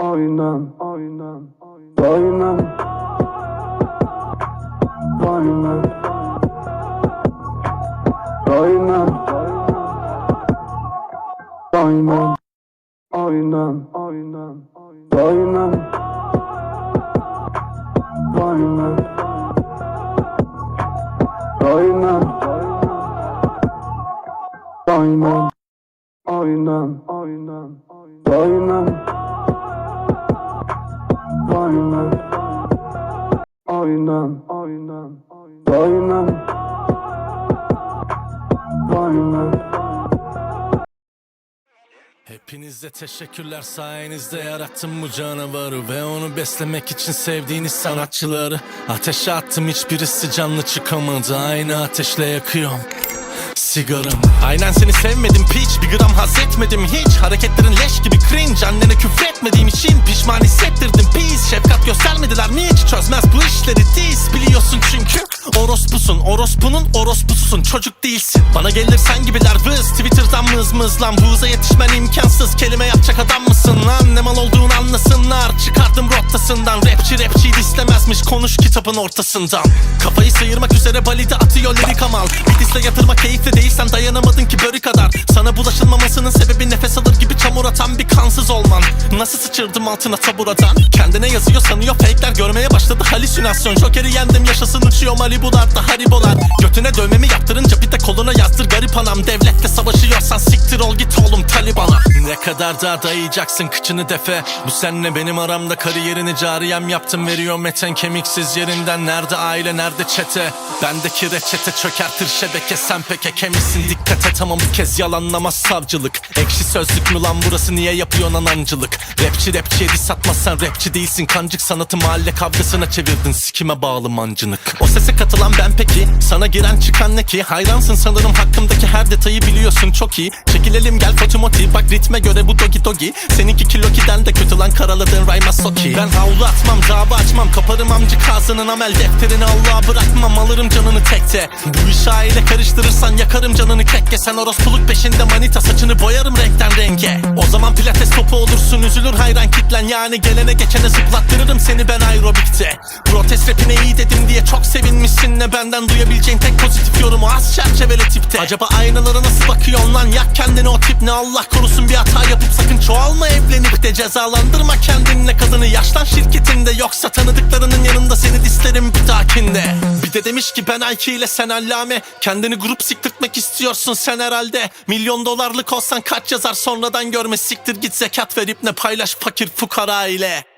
Aynen, aynen, aynen. Aynen. Aynen. Aynen. Aynen, aynen, aynen. Aynen. Aynen. Aynen. Aynen. Aynen. Aynen. Aynen. Aynen. Aynen. Hepinize teşekkürler sayenizde yarattım bu canavarı Ve onu beslemek için sevdiğiniz sanatçıları Ateşe attım hiçbirisi canlı çıkamadı Aynı ateşle yakıyorum Sigaram Aynen seni sevmedim piç. Bir gram haz etmedim hiç. Hareketlerin leş gibi cringe. Annene küfretmediğim için Pişman hissettirdim. Pis Şefkat göstermediler mi hiç? Çözmez bu işleri diz. Biliyorsun çünkü Orospusun. Orospunun orospususun. Çocuk değilsin. Bana gelir sen gibiler vız. Twitter'dan mız mız lan. Bu hıza yetişmen imkansız. Kelime yapacak adam mısın Rottasından Rapçi rapçiyi istemezmiş. Konuş kitabın ortasından. Kafayı sıyırmak üzere balide atıyor lirik amal. Bir disle yatırmak keyifli değilsen Dayanamadın ki börü kadar. Sana bulaşılmamasının sebebi nefes alır gibi çamur atan bir kansız olman. Nasıl sıçırdım altına taburadan? Kendine yazıyor sanıyor fake'ler. Görmeye başladı halüsinasyon. Joker'i yendim yaşasın uçuyor Malibu'larda haribolar. Götüne dövmemi yaptırınca bir de koluna yazdır garip anam. Devlette savaşıyorsan siktir ol git oğlum Ne kadar daha dayayacaksın kıçını defe. Bu senle benim aramda kariyerini cariyem yaptım. Veriyorum eten kemiksiz yerinden. Nerede aile nerede çete? Bendeki reçete çökertir şebeke Sen pek kemisin. Dikkat et ama bu kez yalanlamaz savcılık. Ekşi sözlük mü lan burası? Niye yapıyorsun anancılık? Rapçi rapçiye diss atmazsan rapçi değilsin. Kancık sanatı mahalle kavgasına çevirdin. Sikime bağlı mancınık. O sese katılan ben peki? Sana giren çıkan ne ki? Hayransın sanırım hakkımdaki her detayı biliyorsun. Çok iyi. Çekilelim gel fotomoti Bak ritme göre bu dogi dogi Seninki kilokiden de kötü lan karaladığın rayma soki Ben havlu atmam dava açmam. Kaparım amcık ağzının amel defterini. Allah'a bırakmam alırım canını tekte Bu işi aile karıştırırsan yakarım canını kekke. Sen orospuluk peşinde manita saçını boyarım renkten renge O zaman pilates topu olursun üzülür hayran kitlen. Yani gelene geçene zıplattırırım seni ben aerobikte. Protest rapine iyi dedim diye çok sevinmişsin Ne benden duyabileceğin tek pozitif yorumu az çerçeveli tipte. Acaba aynalara nasıl bakıyorsun lan? Yak kendini o tip. Ne Allah korusun bir hata yapıp sakın çoğalma evlenip de Cezalandırma kendinle kadını yaşlan şirketinde. Yoksa tanıdıklarının yanında seni dislerim bir dahakinde. Bir de demiş ki ben Ayki ile sen allame. Kendini grup siktirtmek istiyorsun sen herhalde. Milyon dolarlık olsan kaç yazar sonradan görme. Siktir git zekat verip ne paylaş fakir fukara ile